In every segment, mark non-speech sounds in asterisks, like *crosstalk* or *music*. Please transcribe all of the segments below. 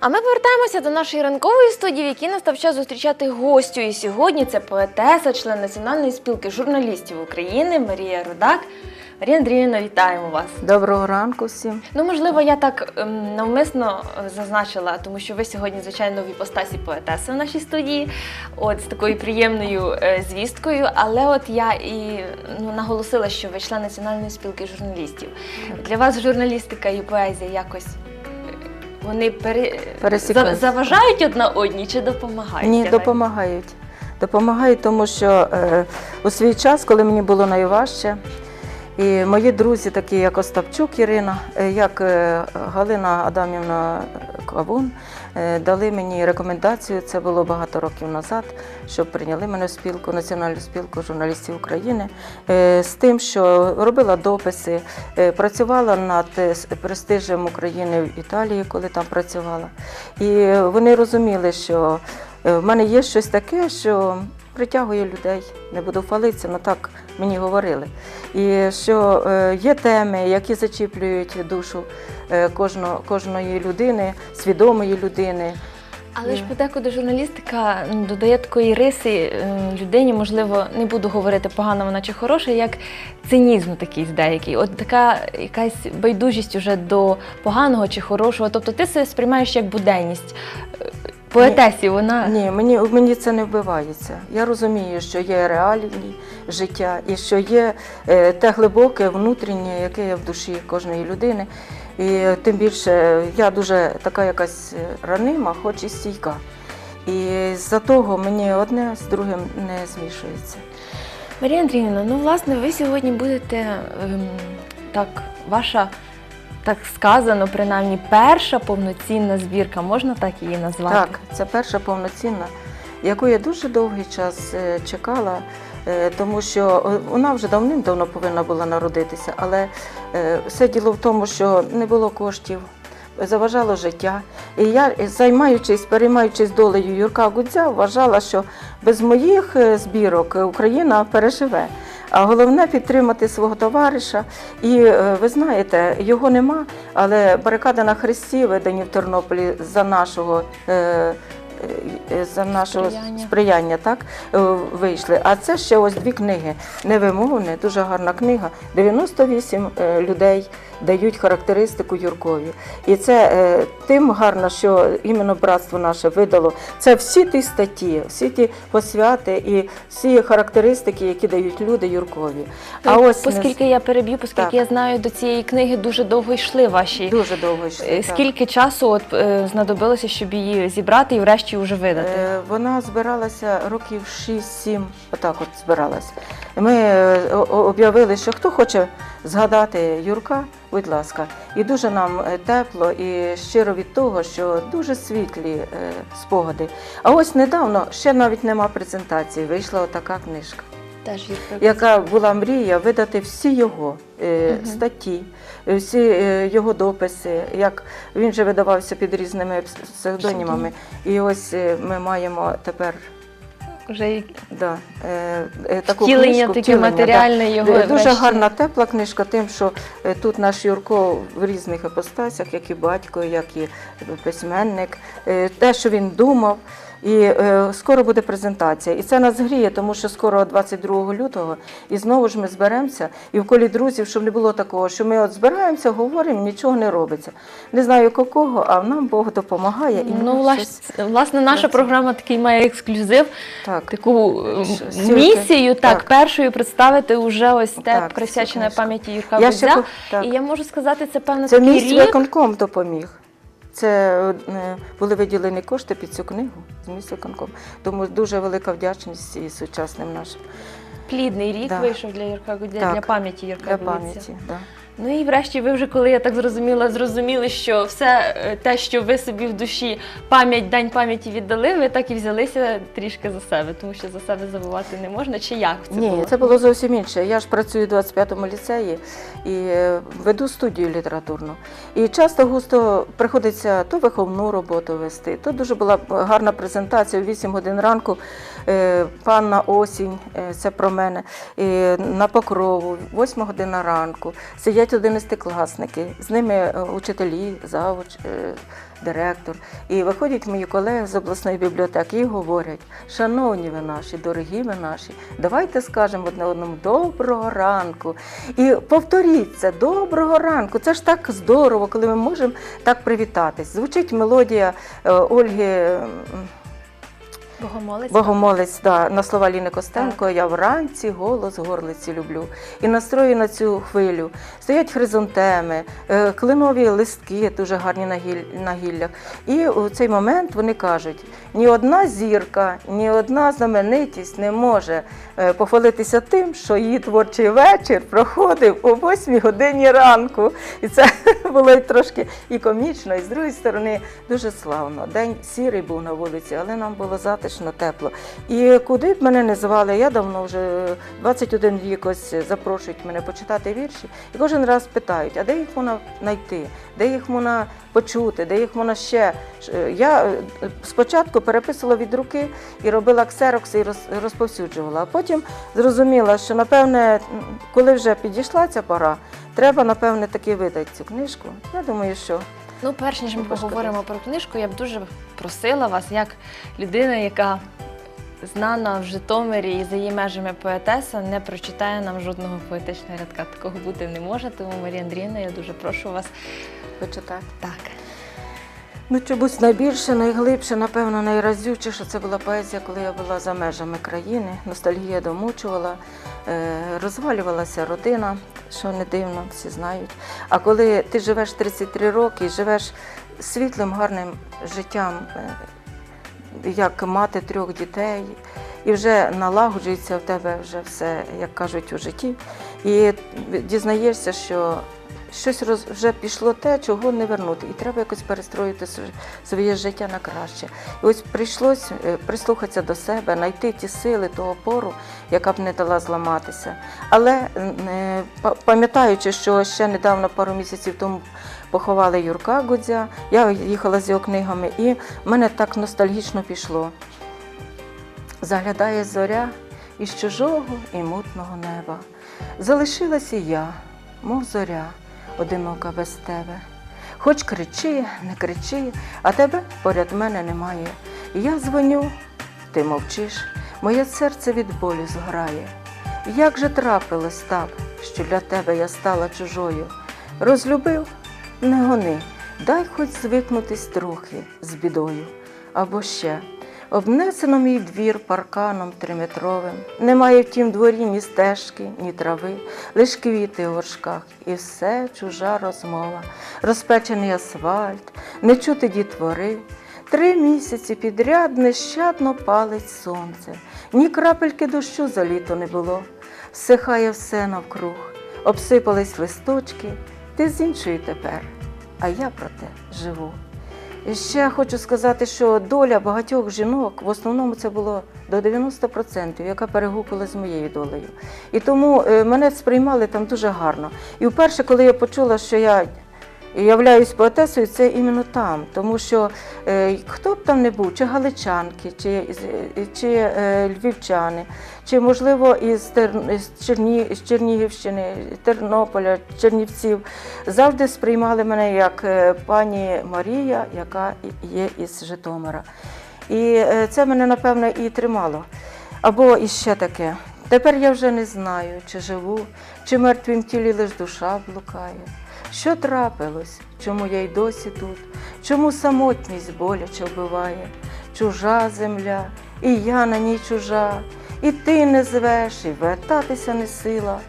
А ми повертаємося до нашої ранкової студії, в якій настав час зустрічати гостю. І сьогодні це поетеса, член Національної спілки журналістів України Марія Рудак. Марія Андріївна, вітаємо вас. Доброго ранку всім. Ну, можливо, я так ем, навмисно е, зазначила, тому що ви сьогодні, звичайно, в іпостасі поетеси в нашій студії, от з такою приємною е, звісткою. Але от я і ну, наголосила, що ви член Національної спілки журналістів. Для вас журналістика і поезія якось вони пере... Пересікаються. заважають одна одній чи допомагають? Ні, допомагають. Допомагають, тому що е, у свій час, коли мені було найважче, і мої друзі, такі як Остапчук Ірина, е, як е, Галина Адамівна Кавун, дали мені рекомендацію. Це було багато років назад, щоб прийняли мене в спілку, Національну спілку журналістів України, е, з тим, що робила дописи, е, працювала над е, престижем України в Італії, коли там працювала. І вони розуміли, що е, в мене є щось таке, що притягує людей. Не буду хвалитися, але так мені говорили. І що е, є теми, які зачіплюють душу е, кожно, кожної людини, свідомої людини. Але ж подекуди журналістика додає такої риси людині, можливо, не буду говорити погано вона чи хороша, як цинізм такий деякий. От така якась байдужість уже до поганого чи хорошого. Тобто ти це сприймаєш як буденність. Поетесі, вона Ні, мені, мені це не вбивається. Я розумію, що є реальні життя і що є е, те глибоке внутрішнє, яке є в душі кожної людини. І е, тим більше я дуже така якась е, ранима, хоч і стійка. І з-за того мені одне з другим не змішується. Марія Андріївна, ну власне, ви сьогодні будете ем, так, ваша. Так сказано, принаймні, перша повноцінна збірка, можна так її назвати? Так, це перша повноцінна, яку я дуже довгий час е, чекала, е, тому що е, вона вже давним-давно повинна була народитися, але все діло в тому, що не було коштів. Заважало життя. І я, займаючись, переймаючись долею Юрка Гудзя, вважала, що без моїх збірок Україна переживе. А головне підтримати свого товариша. І е, ви знаєте, його нема, але барикади на хресті, видані в Тернополі за нашого. е, е, За нашого Сприяння. сприяння, так вийшли. А це ще ось дві книги. Невимовне, дуже гарна книга. 98 е, людей дають характеристику Юркові. І це е, тим гарно, що іменно братство наше видало. Це всі ті статті, всі ті посвяти і всі характеристики, які дають люди Юркові. А ось, оскільки я переб'ю, оскільки Так. я знаю, до цієї книги дуже довго йшли ваші. дуже довго йшли. Е, так. Скільки часу от, е, знадобилося, щоб її зібрати і врешті вже видати? Е, Вона збиралася років 6-7, отак от збиралась. Ми е, об'явили, що хто хоче згадати Юрка, будь ласка. І дуже нам е, тепло і щиро від того, що дуже світлі е, спогади. А ось недавно ще навіть нема презентації. Вийшла отака книжка, Теж яка була мрія видати всі його е, статті, всі е, його дописи. Як він же видавався під різними пс- псевдонімами. І ось ми маємо тепер Вже і да, е, е, таку втілення книжку, таке втілення, матеріальне. Да. його. Дуже врешті. гарна тепла книжка, тим, що е, тут наш Юрко в різних апостасях, як і батько, як і письменник, е, те, що він думав. І е, скоро буде презентація. І це нас гріє, тому що скоро 22 лютого, і знову ж ми зберемося. І в колі друзів, щоб не було такого, що ми от збираємося, говоримо, нічого не робиться. Не знаю кого, а нам Бог допомагає. І Ну, ми влас- власне, наша програма такий має ексклюзив, так. таку Стільки. місію, так, Так. першою представити уже ось те присвячене пам'яті Юрка Я ще Гудзя. хо- так. І я можу сказати, це певно Це такий місць рік. виконком допоміг. Це е, були виділені кошти під цю книгу з місця Канком. Тому дуже велика вдячність і сучасним нашим Плідний рік Да. вийшов для Юрка для, для пам'яті Юрка для пам'яті. Да. Ну і врешті ви вже, коли я так зрозуміла, зрозуміли, що все е, те, що ви собі в душі пам'ять, день пам'яті віддали, ви так і взялися трішки за себе, тому що за себе забувати не можна. Чи як це Ні, було? це було зовсім інше. Я ж працюю в 25-му ліцеї і е, веду студію літературну. І часто густо приходиться то виховну роботу вести, то дуже була гарна презентація в 8 годин ранку. Е, Панна осінь, е, це про мене, на покрову, 8 година ранку. Сидять одинадцятикласники, з ними е, учителі, завуч, директор. І виходять мої колеги з обласної бібліотеки і говорять: шановні ви наші, дорогі ви наші, давайте скажемо одне одному доброго ранку. І повторіть це доброго ранку. Це ж так здорово, коли ми можемо так привітатись. Звучить мелодія Ольги. Богомолець. Богомолець да, на слова Ліни Костенко, я вранці голос горлиці люблю. І настрою на цю хвилю. Стоять хризантеми, е, клинові листки, дуже гарні на, гіллях. І у цей момент вони кажуть: ні одна зірка, ні одна знаменитість не може е, похвалитися тим, що її творчий вечір проходив о 8 годині ранку. І це *laughs* було й трошки і комічно, і з другої сторони дуже славно. День сірий був на вулиці, але нам було затишно, тепло. І куди б мене не звали, я давно вже 21 рік ось запрошують мене почитати вірші. І кожен раз питають, а де їх можна знайти, де їх можна почути, де їх можна ще. Я е, спочатку переписувала від руки і робила ксерокси і розповсюджувала. А потім зрозуміла, що напевне, коли вже підійшла ця пора, треба напевне таки видати цю книжку. Я думаю, що Ну, перш ніж ми поговоримо про книжку, я б дуже просила вас, як людина, яка знана в Житомирі і за її межами поетеса, не прочитає нам жодного поетичного рядка. Такого бути не може. Тому Марія Андріївна, я дуже прошу вас. почитати. Так. Ну, чомусь найбільше, найглибше, напевно, найразючіше це була поезія, коли я була за межами країни. Ностальгія домучувала, е, розвалювалася родина, що не дивно, всі знають. А коли ти живеш 33 роки і живеш світлим, гарним життям, е, як мати трьох дітей, і вже налагоджується в тебе вже все, як кажуть, у житті. І дізнаєшся, що щось роз, вже пішло те, чого не вернути. І треба якось перестроїти своє життя на краще. І ось прийшлось е, прислухатися до себе, знайти ті сили, ту опору, яка б не дала зламатися. Але е, пам'ятаючи, що ще недавно, пару місяців тому, поховали Юрка Гудзя, я їхала з його книгами, і в мене так ностальгічно пішло. Заглядає зоря із чужого і мутного неба. Залишилась і я, мов зоря, одинока без тебе. Хоч кричи, не кричи, а тебе поряд мене немає. Я дзвоню, ти мовчиш, моє серце від болю згорає. Як же трапилось так, що для тебе я стала чужою? Розлюбив, не гони, дай хоч звикнутись трохи з бідою. Або ще обнесено мій двір парканом триметровим. Немає в тім дворі ні стежки, ні трави, лиш квіти у горшках, і все чужа розмова, розпечений асфальт, не чути дітвори. Три місяці підряд нещадно палить сонце, ні крапельки дощу за літо не було. Всихає все навкруг, обсипались листочки, ти з іншої тепер, а я про те живу. Ще хочу сказати, що доля багатьох жінок в основному це було до 90%, яка перегукувала з моєю долею. І тому е, мене сприймали там дуже гарно. І вперше, коли я почула, що я являюсь поетесою, це іменно там, тому що е, хто б там не був, чи галичанки, чи, чи е, львівчани, чи можливо із, Тер... із, Черні... з Чернігівщини, Тернополя, Чернівців, завжди сприймали мене як е, пані Марія, яка є із Житомира. І е, це мене, напевно, і тримало. Або іще таке. Тепер я вже не знаю, чи живу, чи мертвім тілі лиш душа блукає. Що трапилось, чому я й досі тут, чому самотність боляче вбиває, чужа земля, і я на ній чужа, і ти не звеш, і вертатися не сила.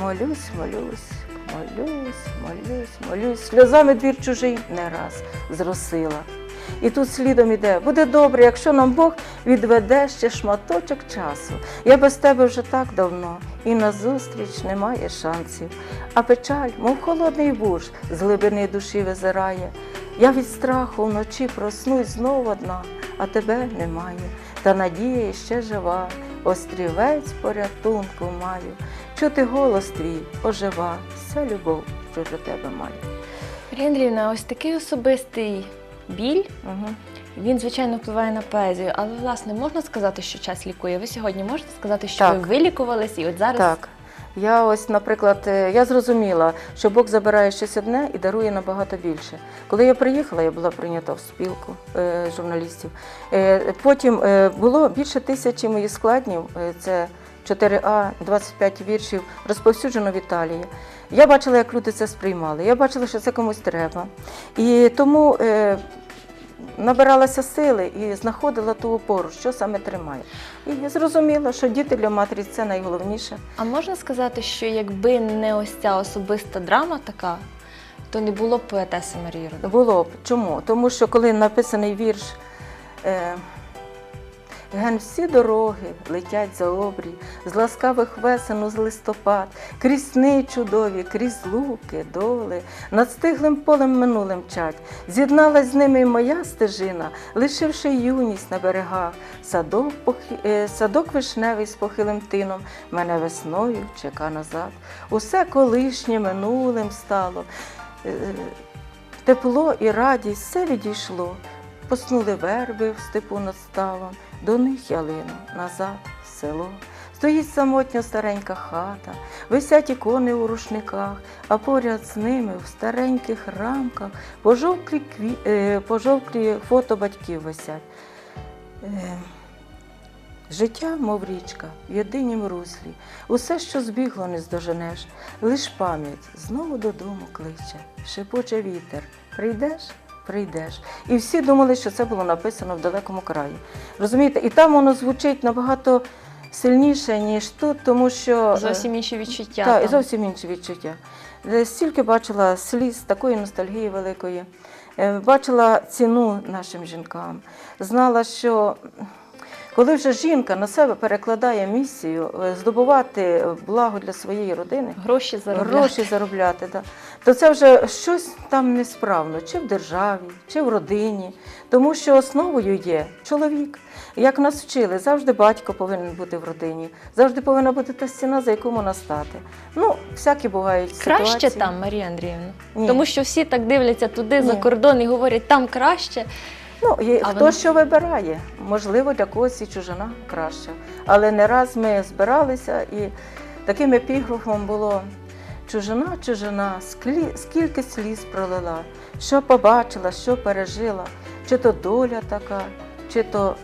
Молюсь, молюсь, молюсь, молюсь, молюсь, сльозами двір чужий не раз зросила. І тут слідом іде, буде добре, якщо нам Бог відведе ще шматочок часу. Я без тебе вже так давно, і назустріч немає шансів. А печаль, мов холодний буш, з глибини душі визирає. Я від страху вночі проснусь знов одна, а тебе немає. Та надія ще жива, острівець порятунку маю. Чути голос твій, ожива, вся любов, що до тебе маю. Андріївна, ось такий особистий біль. Угу. Він, звичайно, впливає на поезію, але власне можна сказати, що час лікує. Ви сьогодні можете сказати, що Так. ви вилікувались і от зараз Так. Я ось, наприклад, е, я зрозуміла, що Бог забирає щось одне і дарує набагато більше. Коли я приїхала, я була прийнята в спілку е, журналістів. Е, потім е, було більше тисячі моїх складнів. е, це 4А, 25 віршів, розповсюджено в Італії. Я бачила, як люди це сприймали. Я бачила, що це комусь треба. І тому е, набиралася сили і знаходила ту опору, що саме тримає. І я зрозуміла, що діти для матері це найголовніше. А можна сказати, що якби не ось ця особиста драма така, то не було б поетеси Марії Рудак? Було б. Чому? Тому що коли написаний вірш е, Ген всі дороги летять за обрій, з ласкавих весен з листопад, крізь сни чудові, крізь луки, доли, над стиглим полем минулим мчать. З'єдналась з ними й моя стежина, лишивши юність на берегах, садок, похи- е, садок вишневий з похилим тином, мене весною чека назад. Усе колишнє минулим стало. Е, Тепло і радість все відійшло. Поснули верби в степу над ставом, до них ялину назад село. Стоїть самотня старенька хата, висять ікони у рушниках, а поряд з ними в стареньких рамках пожовклі, кві... е, пожовклі фото батьків висять. Е, Життя, мов річка, в єдинім руслі, усе, що збігло, не здоженеш, лиш пам'ять знову додому кличе, шепоче вітер. Прийдеш, прийдеш. І всі думали, що це було написано в далекому краї. Розумієте, і там воно звучить набагато сильніше, ніж тут, тому що е, Зовсім інші відчуття. так, і зовсім інші відчуття. Е, Стільки бачила сліз, такої ностальгії великої, Е, бачила ціну нашим жінкам, знала, що коли вже жінка на себе перекладає місію здобувати благо для своєї родини, Гроші заробляти. гроші заробляти, да, то це вже щось там несправно, чи в державі, чи в родині, тому що основою є чоловік. Як нас вчили, завжди батько повинен бути в родині, завжди повинна бути та стіна, за яку можна стати. Ну, всякі бувають Краще ситуації. там, Марія Андріївна. Ні. Тому що всі так дивляться туди за кордон і говорять, там краще. Ну, і А хто вона- що вибирає, можливо, для когось і чужина краща. Але не раз ми збиралися і таким епіграфом було чужина, чужина, скільки сліз пролила, що побачила, що пережила, чи то доля така, чи то.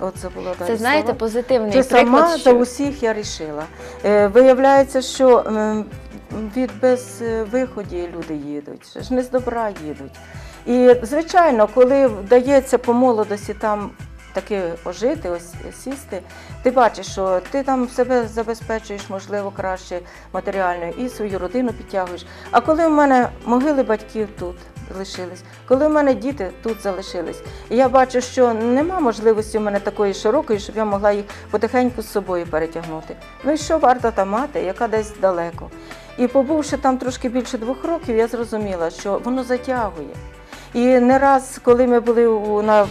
Оце було далі Це знаєте, слова. позитивний Чи приклад. сама що... за усіх я рішила. Е, виявляється, що м, від безвиході люди їдуть, ще ж не з добра їдуть. І, звичайно, коли вдається по молодості там таки ожити, ось сісти, ти бачиш, що ти там себе забезпечуєш, можливо, краще матеріально і свою родину підтягуєш. А коли в мене могили батьків тут лишились, коли в мене діти тут залишились, і я бачу, що нема можливості в мене такої широкої, щоб я могла їх потихеньку з собою перетягнути. Ну і що варта та мати, яка десь далеко. І побувши там трошки більше двох років, я зрозуміла, що воно затягує. І не раз, коли ми були у, на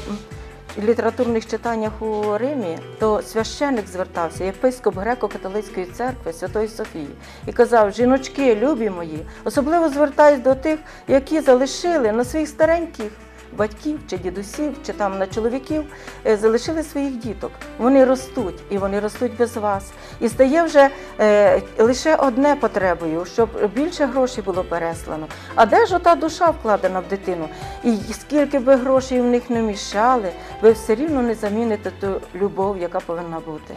літературних читаннях у Римі, то священник звертався, єпископ греко-католицької церкви Святої Софії, і казав: жіночки, любі мої, особливо звертаюсь до тих, які залишили на своїх стареньких батьків чи дідусів, чи там на чоловіків, е, залишили своїх діток. Вони ростуть, і вони ростуть без вас. І стає вже е, лише одне потребою, щоб більше грошей було переслано. А де ж ота душа вкладена в дитину? І скільки би грошей в них не міщали, ви все рівно не заміните ту любов, яка повинна бути.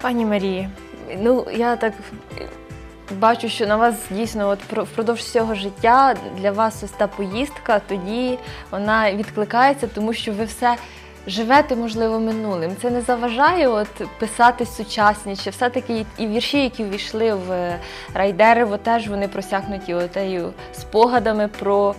Пані Марії, ну я так бачу, що на вас дійсно от про- впродовж всього життя для вас ось та поїздка, тоді вона відкликається, тому що ви все. Живете, можливо, минулим. Це не заважає от писати сучасні, чи все-таки і вірші, які ввійшли в райдерево, теж вони просякнуті отею спогадами про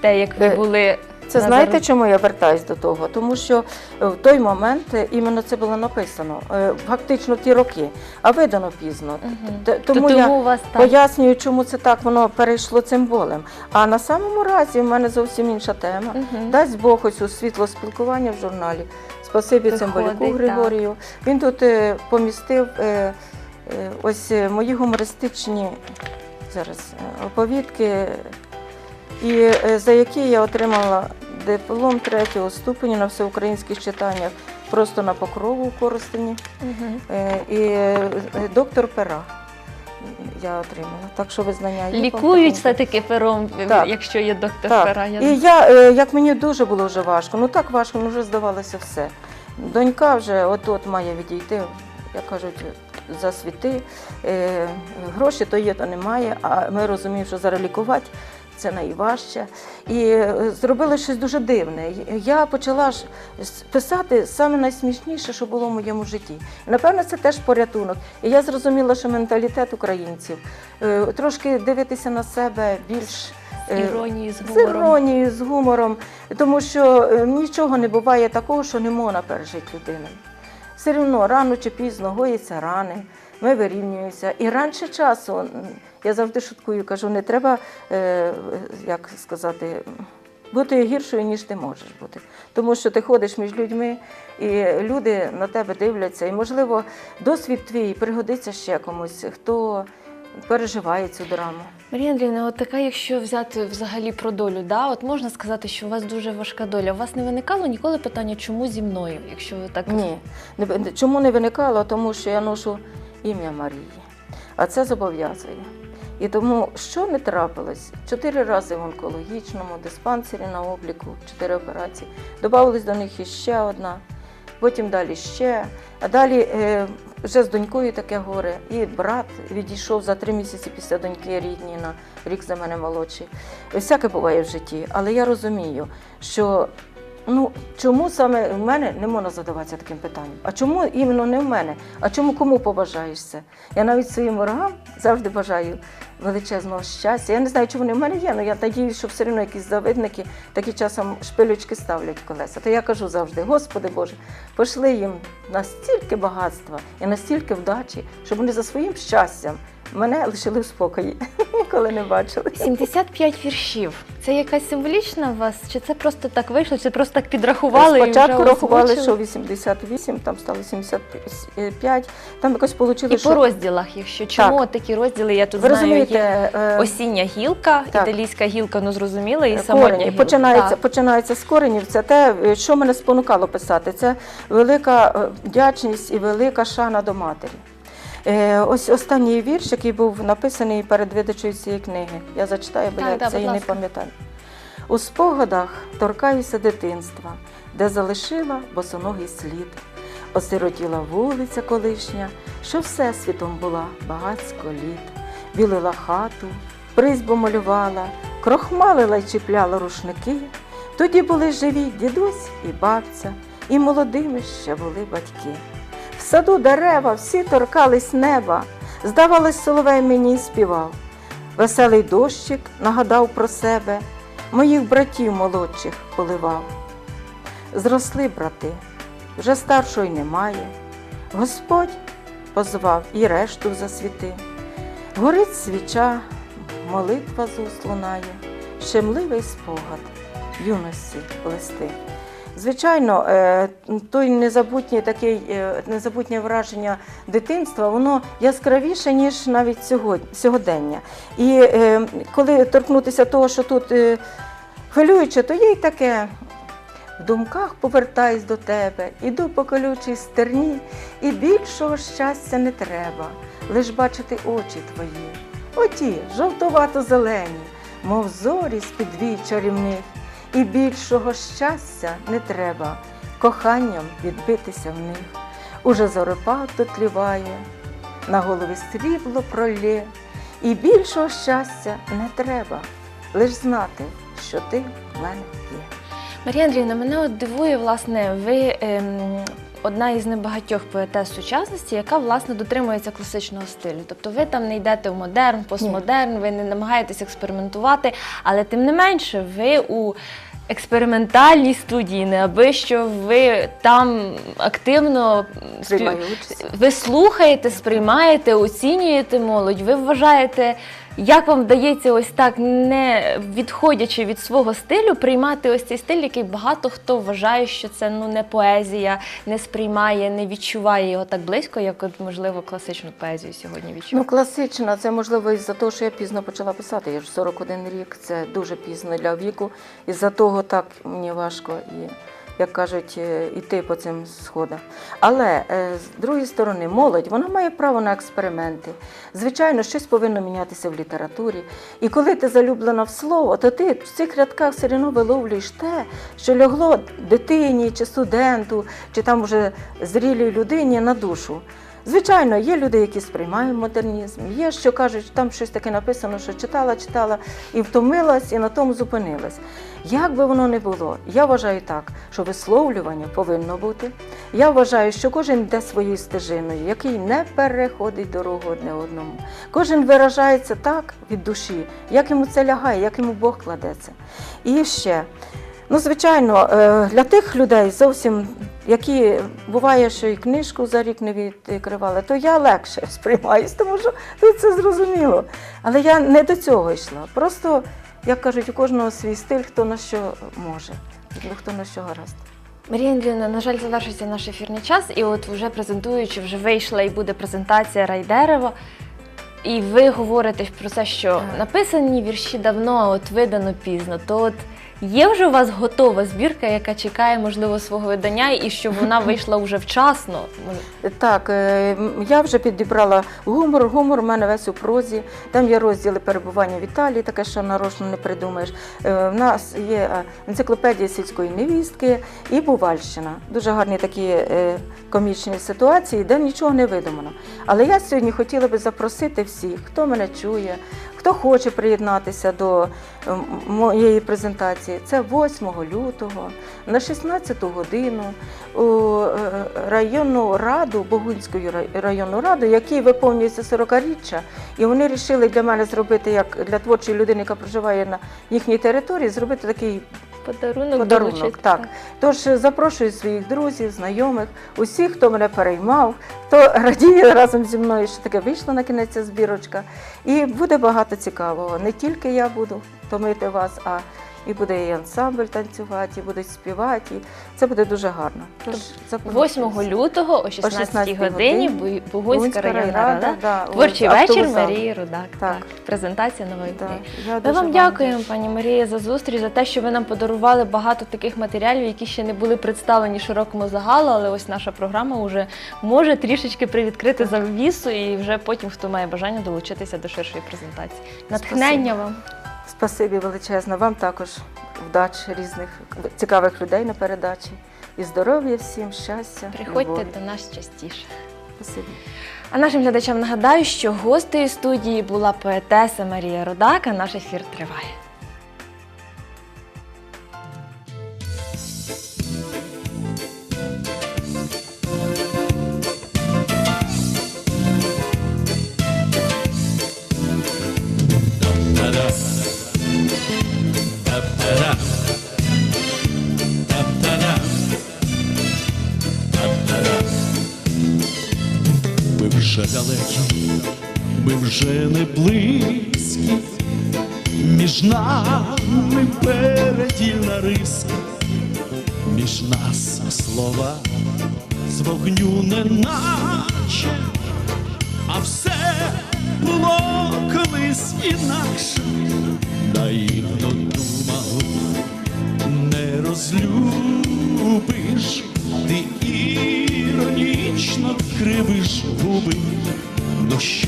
те, як ви Е, були. Це на знаєте, чому я вертаюсь до того? Тому що е, в той момент е, іменно це було написано, е, фактично ті роки, а видано пізно. То Тому тому я у вас так. пояснюю, чому це так воно перейшло цим болем. А на самому разі в мене зовсім інша тема. Мгм. Дасть Бог ось у світло спілкування в журналі. Спасибі Цимбалюку так. Григорію. Він тут е, помістив е, е, ось мої гумористичні зараз оповідки, і е, за які я отримала диплом третього ступеня на всеукраїнських читаннях просто на покрову у Коростені. Е, І е, доктор пера я отримала. Так що визнання є. Лікують все-таки пером, Так. якщо є доктор Так. пера. Я І я, як мені дуже було вже важко, ну так важко, ну вже здавалося все. Донька вже от-от має відійти, як кажуть, за світи. Гроші то є, то немає, а ми розуміємо, що зараз лікувати. Це найважче. І е, зробили щось дуже дивне. Я почала писати саме найсмішніше, що було в моєму житті. Напевно, це теж порятунок. І я зрозуміла, що менталітет українців е, трошки дивитися на себе більш е, іронії з з іронією, з гумором, тому що нічого не буває такого, що не можна пережити людиною. Все одно рано чи пізно гоїться рани, ми вирівнюємося. І раніше часу, я завжди шуткую, кажу, не треба, е, як сказати, бути гіршою, ніж ти можеш бути. Тому що ти ходиш між людьми, і люди на тебе дивляться. І, можливо, досвід твій пригодиться ще комусь, хто переживає цю драму. Марія Андріївна, от така, якщо взяти взагалі про долю, да, от можна сказати, що у вас дуже важка доля. У вас не виникало ніколи питання, чому зі мною, якщо ви так Ні. Чому не виникало? Тому що я ношу ім'я Марії, а це зобов'язує. І тому, що не трапилось, чотири рази в онкологічному диспансері на обліку, чотири операції. Добавилась до них іще одна, потім далі ще. А далі е, вже з донькою таке горе. І брат відійшов за три місяці після доньки рідні на рік за мене молодший. Всяке буває в житті, але я розумію, що Ну, чому саме в мене не можна задаватися таким питанням? А чому іменно не в мене? А чому кому побажаєш це? Я навіть своїм ворогам завжди бажаю величезного щастя. Я не знаю, чи вони в мене є, але я надіюсь, що все одно якісь завидники такі часом шпилючки ставлять колеса. То я кажу завжди: Господи Боже, пошли їм настільки багатства і настільки вдачі, щоб вони за своїм щастям мене лишили в спокої. *laughs* Ніколи не бачили. 75 віршів. Це якась символічна у вас? Чи це просто так вийшло? Чи просто так підрахували? і Спочатку вже рахували, що 88, там стало 75, там якось вийшло, І що... по розділах, якщо чому такі розділи, я тут Ви знаю, розумієте, є е, осіння гілка, так. італійська гілка, ну зрозуміло, і самотня гілка. Починається, починається з коренів. Це те, е, що мене спонукало писати. Це велика е, вдячність і велика шана до матері. Е, Ось останній вірш, який був написаний перед видачею цієї книги. Я зачитаю, бо Так, я так, це і не пам'ятаю. У спогадах торкаюся дитинства, де залишила босоногий слід. Осиротіла вулиця колишня, що всесвітом була багацько літ. Білила хату, призьбу малювала, крохмалила й чіпляла рушники. Тоді були живі дідусь і бабця, і молодими ще були батьки. Саду дерева всі торкались неба, здавалось, соловей мені співав. Веселий дощик нагадав про себе, моїх братів молодших поливав. Зросли брати, вже старшої немає. Господь позвав і решту засвіти. Горить свіча, молитва з лунає, щемливий спогад юності листи. Звичайно, е, той незабутнє такий е, незабутнє враження дитинства, воно яскравіше, ніж навіть сьогодні, сьогодення. І е, коли торкнутися того, що тут хвилююче, то є й таке. В думках повертаюсь до тебе, іду по колючій стерні, і більшого щастя не треба, лиш бачити очі твої. Оті жовтувато-зелені, мов зорі з-під вій чарівних, і більшого щастя не треба, коханням відбитися в них. Уже зоропад тут тліває, на голові срібло пролє, і більшого щастя не треба, лиш знати, що ти в мене є. Марія Андріївна, мене от дивує, власне, ви ем, одна із небагатьох поетес сучасності, яка власне дотримується класичного стилю. Тобто ви там не йдете в модерн, постмодерн, ви не намагаєтесь експериментувати, але тим не менше, ви у експериментальній студії, не аби що ви там активно спів- ви слухаєте, сприймаєте, оцінюєте молодь. Ви вважаєте, як вам вдається ось так, не відходячи від свого стилю, приймати ось цей стиль, який багато хто вважає, що це ну не поезія, не сприймає, не відчуває його так близько, як от можливо класичну поезію сьогодні Ну, класична, це можливо із-за того, що я пізно почала писати. Я ж 41 рік, це дуже пізно для віку. І за того так мені важко і як кажуть, іти по цим сходам. Але е, з другої сторони, молодь вона має право на експерименти. Звичайно, щось повинно мінятися в літературі. І коли ти залюблена в слово, то ти в цих рядках все одно виловлюєш те, що лягло дитині чи студенту, чи там вже зрілій людині на душу. Звичайно, є люди, які сприймають модернізм, є, що кажуть, там щось таке написано, що читала, читала і втомилась, і на тому зупинилась. Як би воно не було, я вважаю так, що висловлювання повинно бути. Я вважаю, що кожен йде своєю стежиною, який не переходить дорогу одне одному. Кожен виражається так від душі, як йому це лягає, як йому Бог кладеться. І ще. Ну, звичайно, е, для тих людей зовсім, які буває, що і книжку за рік не відкривали, то я легше *laughs* сприймаюсь, тому що тут це зрозуміло. Але я не до цього йшла. Просто, як кажуть, у кожного свій стиль, хто на що може, хто на що гаразд. Марія Андріївна, на жаль, завершився наш ефірний час, і от вже презентуючи, вже вийшла і буде презентація райдерево. І ви говорите про те, що написані вірші давно, а от видано пізно. То от є вже у вас готова збірка, яка чекає, можливо, свого видання, і щоб вона *laughs* вийшла вже вчасно. Так, е, я вже підібрала гумор. Гумор у мене весь у прозі. Там є розділи перебування в Італії, таке, що нарочно не придумаєш. Е, В нас є е, енциклопедія сільської невістки і Бувальщина. Дуже гарні такі е, комічні ситуації, де нічого не видумано. Але я сьогодні хотіла би запросити всіх, хто мене чує, хто хоче приєднатися до е, моєї презентації. Це 8 лютого на 16 годину у е, районну раду, Богунську районну раду, якій виповнюється 40-річчя, і вони вирішили для мене зробити, як для творчої людини, яка проживає на їхній території, зробити такий Подарунок, подарунок. долучити. Так. Тож е, запрошую своїх друзів, знайомих, усіх, хто мене переймав, хто радіє разом зі мною, що таке вийшла на кінець ця збірочка. І буде багато цікавого. Не тільки я буду томити вас, а і буде і ансамбль танцювати, і будуть співати. І це буде дуже гарно. Тож 8 лютого о 16 16 годині Бу- Бугунська районна рада. да, Творчий вечір. Марії Рудак. Так. Так. Презентація нової Да, книги. Ми вам дякуємо, пані Марія, за зустріч, за те, що ви нам подарували багато таких матеріалів, які ще не були представлені широкому загалу, але ось наша програма вже може трішечки привідкрити завісу, і вже потім хто має бажання долучитися до ширшої презентації. Натхнення вам. Спасибі величезне. Вам також вдач різних цікавих людей на передачі. І здоров'я всім, щастя. Приходьте любові. до нас частіше. Спасибі. А нашим глядачам нагадаю, що гостею студії була поетеса Марія Родака. наш ефір триває. Вже не близькі, між нами передільна риска, між нас слова з вогню неначе, а все було колись інакше, наївно думав,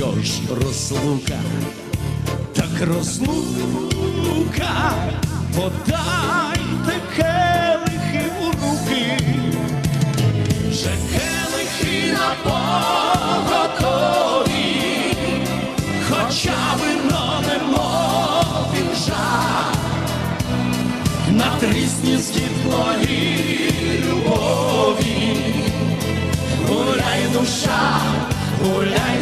що ж, розлука, так розлука, подайте келихи у руки, вже келихи на поготові, хоча вино не мов жар на трісні світлої любові. Гуляй душа, гуляй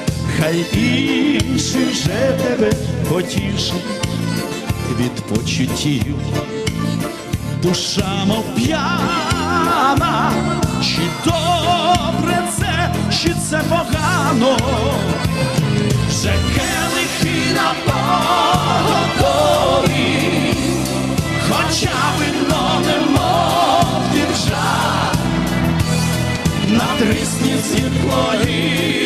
хай інші вже тебе потішить від почуттів, душа мов п'яна, чи добре це, чи це погано, вже келихи на погодорі, хоча вино не мов держа, на трисні зіркою.